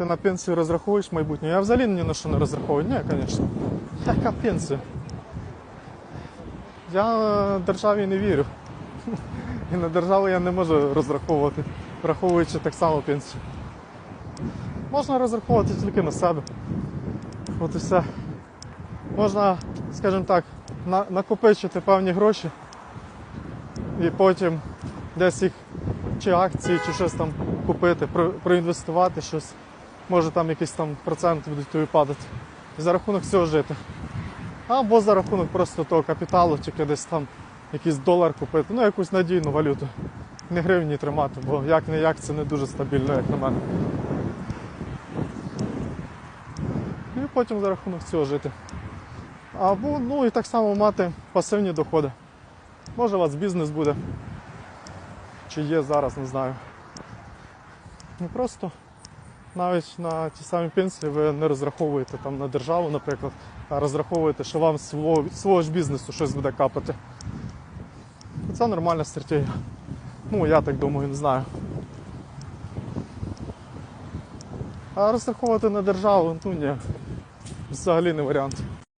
Ти на пенсію розраховуєш майбутнє. Я взагалі ні на що не розраховую. Ні, звісно. Яка пенсія? Я е, державі не вірю. І на державу я не можу розраховувати, враховуючи так само пенсію. Можна розраховувати тільки на себе. От і все. Можна, скажімо так, на- накопичити певні гроші і потім десь їх чи акції, чи щось там купити, про- проінвестувати щось. Може там якийсь там процент будуть тобі падати. І за рахунок цього жити. Або за рахунок просто того капіталу, тільки десь там якийсь долар купити, ну якусь надійну валюту. Не гривні тримати, бо як не як це не дуже стабільно, як на мене. І потім за рахунок цього жити. Або ну і так само мати пасивні доходи. Може у вас бізнес буде. Чи є зараз, не знаю. Ну просто навіть на ті самі пенсії ви не розраховуєте там на державу, наприклад, а розраховуєте, що вам свого, свого ж бізнесу щось буде капати. Це нормальна стратегія. Ну, я так думаю, не знаю. А розраховувати на державу, ну ні, взагалі не варіант.